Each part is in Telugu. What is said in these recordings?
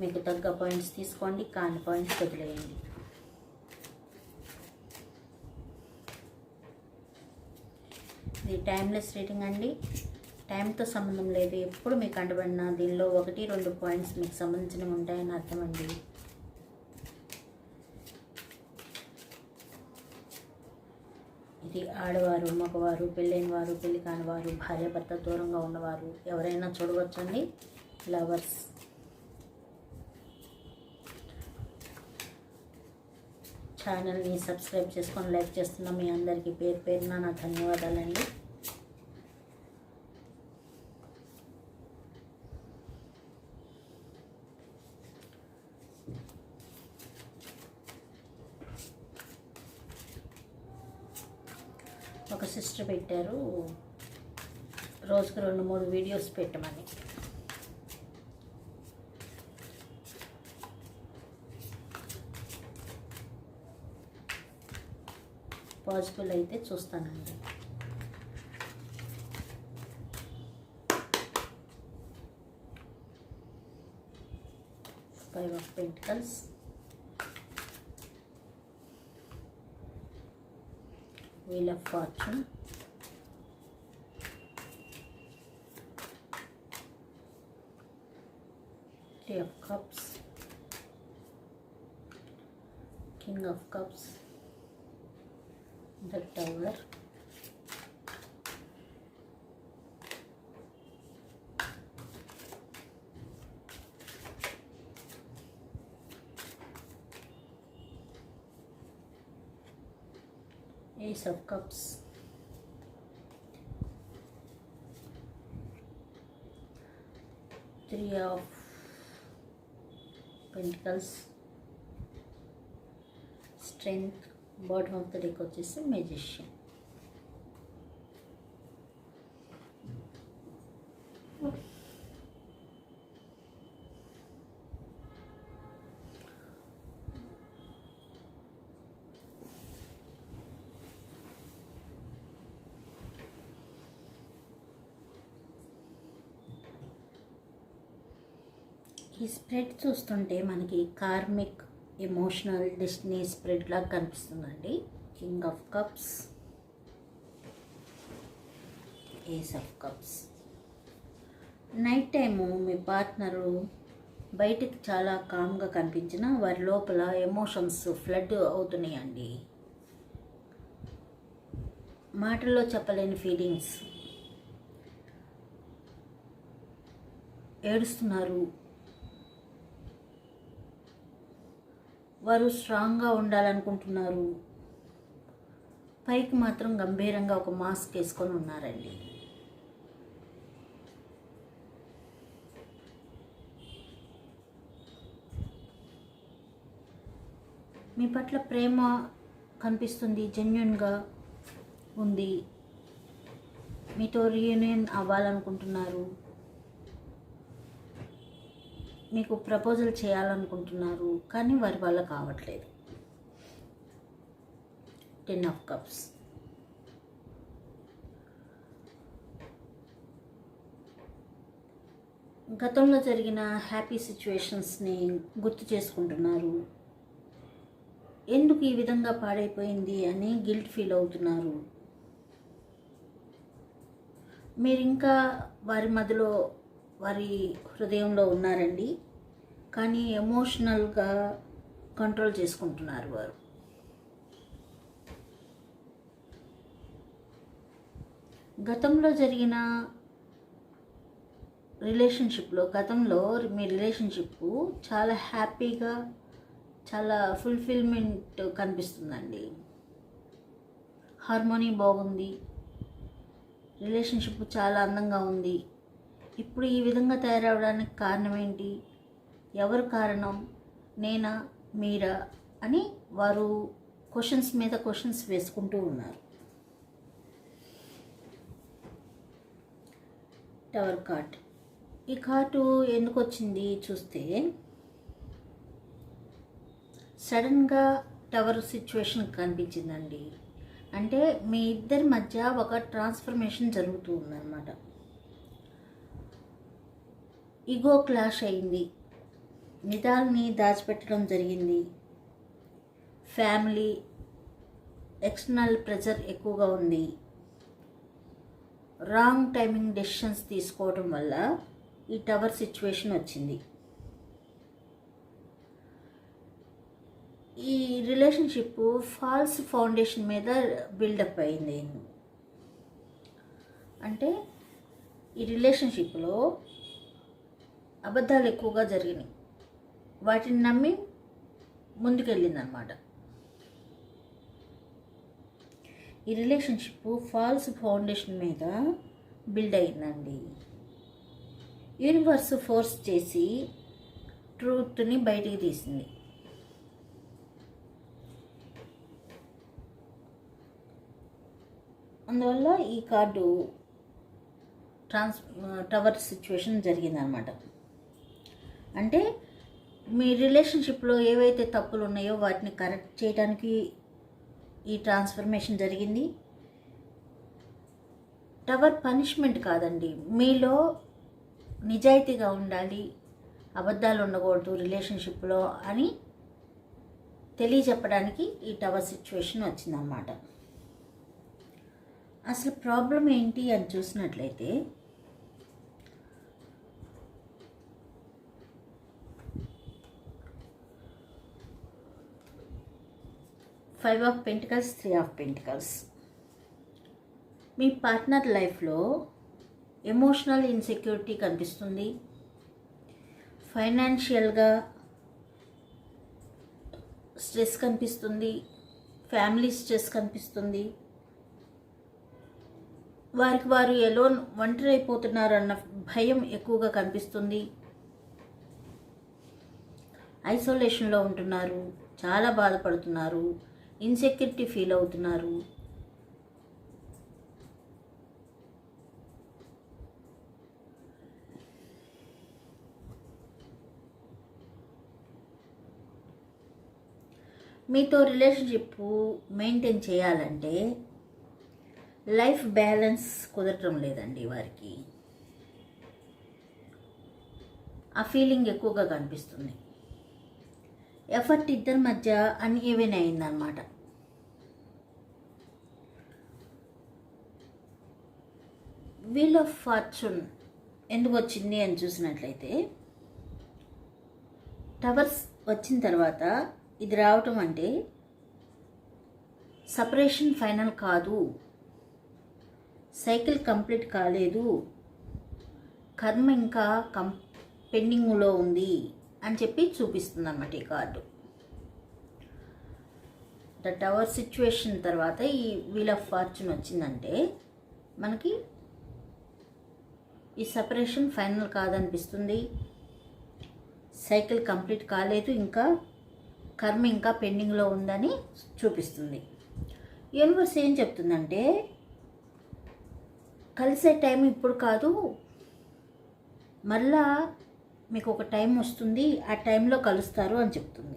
మీకు తగ్గ పాయింట్స్ తీసుకోండి కాని పాయింట్స్ వదిలేయండి. ఇది టైమ్లెస్ రీడింగ్ అండి. టైంతో సంబంధం లేదు ఎప్పుడు మీకు అంటబడిన దీనిలో ఒకటి రెండు పాయింట్స్ మీకు సంబంధించినవి ఉంటాయని అర్థమండి ఇది ఆడవారు మగవారు పెళ్ళైన వారు పెళ్ళి కానివారు భార్యాభర్త దూరంగా ఉన్నవారు ఎవరైనా చూడవచ్చండి. లవర్స్ ఛానల్ని సబ్స్క్రైబ్ చేసుకొని లైక్ చేస్తున్న మీ అందరికీ పేరు పేరున నా ధన్యవాదాలండి. ఒక సిస్టర్ పెట్టారు. రోజుకు రెండు మూడు వీడియోస్ పెట్టమని. పాసిబుల్ అయితే చూస్తానండి five of pentacles wheel of fortune three of cups king of cups the tower ace of cups. Three of pentacles. Strength bottom of the deck వచ్చేసి మెజిషియన్ ఈ స్ప్రెడ్ చూస్తుంటే మనకి కార్మిక్ ఎమోషనల్ డెస్టినీ స్ప్రెడ్ లాగా కనిపిస్తుందండి. King of cups ace of cups night time me partner బయటికి చాలా కామ్గా కనిపించిన వారి లోపల ఎమోషన్స్ ఫ్లడ్ అవుతున్నాయండి. మాటల్లో చెప్పలేని ఫీలింగ్స్ ఏడుస్తున్నారు. వారు స్ట్రాంగ్గా ఉండాలనుకుంటున్నారు. పైకి మాత్రం గంభీరంగా ఒక మాస్క్ వేసుకొని ఉన్నారండి. మీ పట్ల ప్రేమ కనిపిస్తుంది జెన్యున్గా ఉంది. మీతో రీయూనియన్ అవ్వాలనుకుంటున్నారు. మీకు ప్రపోజల్ చేయాలనుకుంటున్నారు కానీ వారి వల్ల కావట్లేదు. టెన్ ఆఫ్ కప్స్ గతంలో జరిగిన హ్యాపీ సిచ్యువేషన్స్ని గుర్తు చేసుకుంటున్నారు. ఎందుకు ఈ విధంగా పాడైపోయింది అని గిల్ట్ ఫీల్ అవుతున్నారు. మీరు ఇంకా వారి మధ్యలో వారి హృదయంలో ఉన్నారండి. కానీ ఎమోషనల్గా కంట్రోల్ చేసుకుంటున్నారు వారు. గతంలో జరిగిన రిలేషన్షిప్లో గతంలో మీ రిలేషన్షిప్ చాలా హ్యాపీగా చాలా ఫుల్ఫిల్మెంట్ కనిపిస్తుందండి. హార్మోనీ బాగుంది. రిలేషన్షిప్ చాలా అందంగా ఉంది. ఇప్పుడు ఈ విధంగా తయారవడానికి కారణం ఏంటి ఎవరు కారణం? నేనా? మీరా? అని వారు క్వశ్చన్స్ మీద క్వశ్చన్స్ వేసుకుంటూ ఉన్నారు. టవర్ కార్ట్ ఈ కార్టు ఎందుకు వచ్చింది చూస్తే సడన్గా టవర్ సిచ్యువేషన్ కనిపించిందండి. అంటే మీ ఇద్దరి మధ్య ఒక ట్రాన్స్ఫర్మేషన్ జరుగుతూ ఉందన్నమాట. ఈగో క్లాష్ అయింది. నిదాల్ని దాచిపెట్టడం జరిగింది. ఫ్యామిలీ ఎక్స్టర్నల్ ప్రెజర్ ఎక్కువగా ఉంది. రాంగ్ టైమింగ్ డెసిషన్స్ తీసుకోవడం వల్ల ఈ టవర్ సిచ్యువేషన్ వచ్చింది. ఈ రిలేషన్షిప్ ఫాల్స్ ఫౌండేషన్ మీద బిల్డప్ అయింది. అంటే ఈ రిలేషన్షిప్లో అబద్ధాలు ఎక్కువగా జరిగినాయి. వాటిని నమ్మి ముందుకెళ్ళిందనమాట ఈ రిలేషన్షిప్ ఫాల్స్ ఫౌండేషన్ మీద బిల్డ్ అయిందండి. యూనివర్స్ ఫోర్స్ చేసి ట్రూత్ని బయటికి తీసింది. అందువల్ల ఈ కార్డు ట్రాన్స్ టవర్ సిచ్యువేషన్ జరిగిందనమాట అంటే మీ రిలేషన్షిప్లో ఏవైతే తప్పులు ఉన్నాయో వాటిని కరెక్ట్ చేయడానికి ఈ ట్రాన్స్ఫర్మేషన్ జరిగింది. టవర్ పనిష్మెంట్ కాదండి. మీలో నిజాయితీగా ఉండాలి అబద్ధాలు ఉండకూడదు రిలేషన్షిప్లో అని తెలియజెప్పడానికి ఈ టవర్ సిచ్యువేషన్ వచ్చిందన్నమాట. అసలు ప్రాబ్లం ఏంటి అని చూసినట్లయితే five of pentacles three of pentacles. Me partner లైఫ్లో ఎమోషనల్ ఇన్సెక్యూరిటీ కనిపిస్తుంది. ఫైనాన్షియల్గా స్ట్రెస్ కనిపిస్తుంది. ఫ్యామిలీ స్ట్రెస్ కనిపిస్తుంది. వారికి వారు ఎలోన్ ఒంటరి అయిపోతున్నారన్న భయం ఎక్కువగా కనిపిస్తుంది. ఐసోలేషన్లో ఉంటున్నారు. చాలా బాధపడుతున్నారు. ఇన్సెక్యూరిటీ ఫీల్ అవుతున్నారు. మీతో రిలేషన్షిప్ మెయింటైన్ చేయాలంటే లైఫ్ బ్యాలెన్స్ కుదరటం లేదండి వారికి. ఆ ఫీలింగ్ ఎక్కువగా కనిపిస్తుంది. ఎఫర్ట్ ఇద్దరి మధ్య అన్ఈవెన్ అయిందనమాట వీల్ ఆఫ్ ఫార్చ్యూన్ ఎందుకు వచ్చింది అని చూసినట్లయితే టవర్స్ వచ్చిన తర్వాత ఇది రావటం అంటే సపరేషన్ ఫైనల్ కాదు సైకిల్ కంప్లీట్ కాలేదు కర్మ ఇంకా కం పెండింగ్లో ఉంది. అని చెప్పి చూపిస్తుంది అన్నమాట ఈ కార్డు. ద టవర్ సిచ్యువేషన్ తర్వాత ఈ వీల్ ఆఫ్ ఫార్చ్యూన్ వచ్చిందంటే మనకి ఈ సపరేషన్ ఫైనల్ కాదనిపిస్తుంది. సైకిల్ కంప్లీట్ కాలేదు ఇంకా కర్మ ఇంకా పెండింగ్లో ఉందని చూపిస్తుంది. యూనివర్స్ ఏం చెప్తుందంటే కలిసే టైం ఇప్పుడు కాదు మళ్ళా మీకు ఒక టైం వస్తుంది ఆ టైంలో కలుస్తారు అని చెప్తుంది.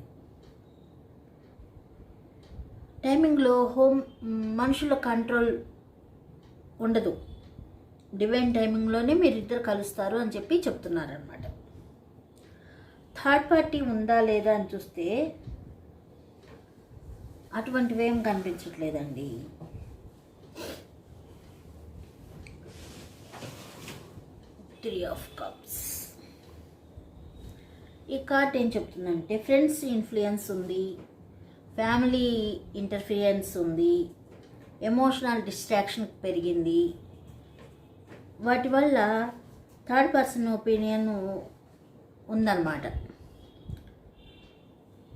టైమింగ్లో హోమ్ మనుషుల కంట్రోల్ ఉండదు. డివైన్ టైమింగ్లోనే మీరిద్దరు కలుస్తారు అని చెప్పి చెప్తున్నారనమాట థర్డ్ పార్టీ ఉందా లేదా అని చూస్తే అటువంటివి ఏం కనిపించట్లేదండి. త్రీ ఆఫ్ కప్స్ ఈ కార్డ్ ఏం చెప్తుందంటే ఫ్రెండ్స్ ఇన్ఫ్లుయెన్స్ ఉంది ఫ్యామిలీ ఇంటర్ఫియరెన్స్ ఉంది ఎమోషనల్ డిస్ట్రాక్షన్ పెరిగింది. వాటి వల్ల థర్డ్ పర్సన్ ఒపీనియన్ ఉందన్నమాట.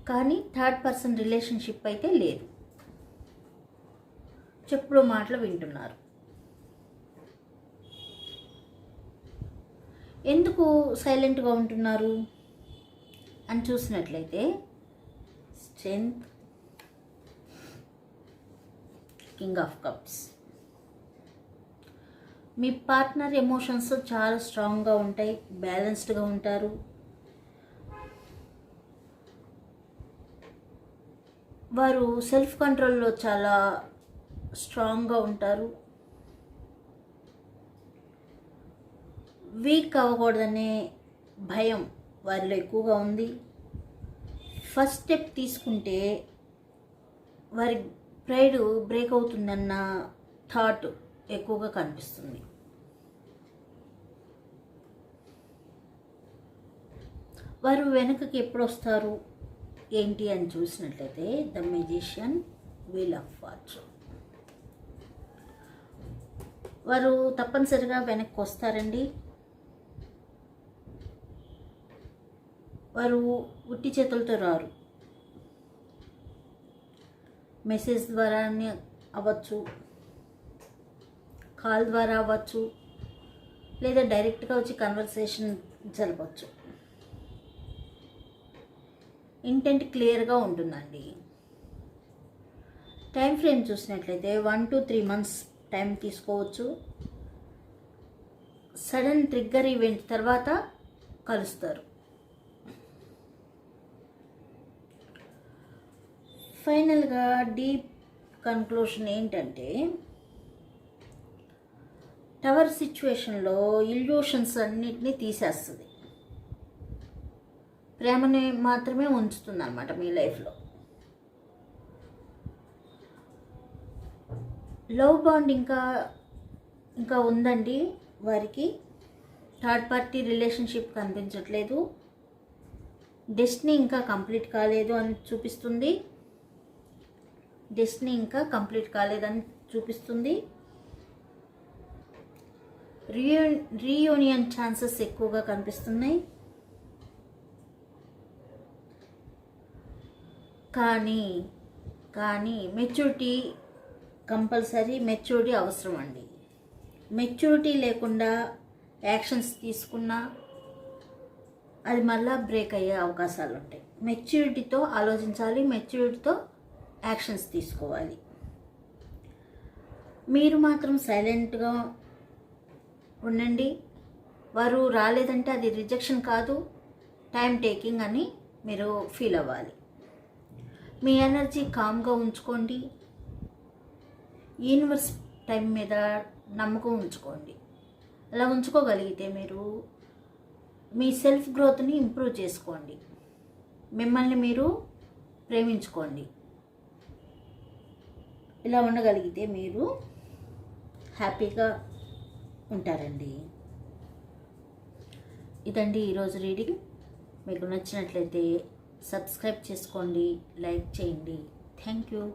కానీ థర్డ్ పర్సన్ రిలేషన్షిప్ అయితే లేదు. చెప్పుడు మాటలు వింటున్నారు. ఎందుకు సైలెంట్గా ఉంటున్నారు? అని చూసినట్లయితే స్ట్రెంగ్త్ కింగ్ ఆఫ్ కప్స్ మీ పార్ట్నర్ ఎమోషన్స్ చాలా స్ట్రాంగ్గా ఉంటాయి బ్యాలెన్స్డ్గా ఉంటారు. వారు సెల్ఫ్ కంట్రోల్లో చాలా స్ట్రాంగ్గా ఉంటారు. వీక్ అవ్వకూడదనే భయం వారిలో ఎక్కువగా ఉంది. ఫస్ట్ స్టెప్ తీసుకుంటే వారి ప్రైడ్ బ్రేక్ అవుతుందన్న థాట్ ఎక్కువగా కనిపిస్తుంది. వారు వెనుకకి ఎప్పుడు వస్తారు? ఏంటి అని చూసినట్లయితే the magician wheel of fortune వారు తప్పనిసరిగా వెనక్కి వస్తారండి. వారు ఉట్టి చేతులతో రారు. మెసేజ్ ద్వారానే అవ్వచ్చు కాల్ ద్వారా అవ్వచ్చు లేదా డైరెక్ట్గా వచ్చి కన్వర్సేషన్ జరపచ్చు. ఇంటెంట్ క్లియర్గా ఉంటుందండి. టైం ఫ్రేమ్ చూసినట్లయితే one two three months time తీసుకోవచ్చు. సడన్ ట్రిగ్గర్ ఈవెంట్ తర్వాత కలుస్తారు. ఫైనల్గా డీప్ కన్క్లూషన్ ఏంటంటే టవర్ సిచ్యువేషన్లో ఇల్యూషన్స్ అన్నిటినీ తీసేస్తుంది. ప్రేమని మాత్రమే ఉంచుతుంది అనమాట మీ లైఫ్లో. లవ్ బాండ్ ఇంకా ఇంకా ఉందండి వారికి. థర్డ్ పార్టీ రిలేషన్షిప్ కనిపించట్లేదు డెస్టినీ ఇంకా కంప్లీట్ కాలేదు అని చూపిస్తుంది. డెస్టినీ ఇంకా కంప్లీట్ కాలేదని చూపిస్తుంది. రియూ రీయూనియన్ ఛాన్సెస్ ఎక్కువగా కనిపిస్తున్నాయి. కానీ కానీ మెచ్యూరిటీ కంపల్సరీ మెచ్యూరిటీ అవసరం అండి. మెచ్యూరిటీ లేకుండా యాక్షన్స్ తీసుకున్నా అది మళ్ళా బ్రేక్ అయ్యే అవకాశాలు ఉంటాయి మెచ్యూరిటీతో ఆలోచించాలి మెచ్యూరిటీతో యాక్షన్స్ తీసుకోవాలి. మీరు మాత్రం సైలెంట్గా ఉండండి. వారు రాలేదంటే అది రిజెక్షన్ కాదు. టైం టేకింగ్ అని మీరు ఫీల్ అవ్వాలి. మీ ఎనర్జీ కామ్గా ఉంచుకోండి. యూనివర్స్ టైం మీద నమ్మకం ఉంచుకోండి. అలా ఉంచుకోగలిగితే మీరు మీ సెల్ఫ్ గ్రోత్ని ఇంప్రూవ్ చేసుకోండి. మిమ్మల్ని మీరు ప్రేమించుకోండి. ఇలా ఉండగలిగితే మీరు హ్యాపీగా ఉంటారండి. ఇదండి ఈరోజు రీడింగ్. మీకు నచ్చినట్లయితే సబ్స్క్రైబ్ చేసుకోండి లైక్ చేయండి. Thank you.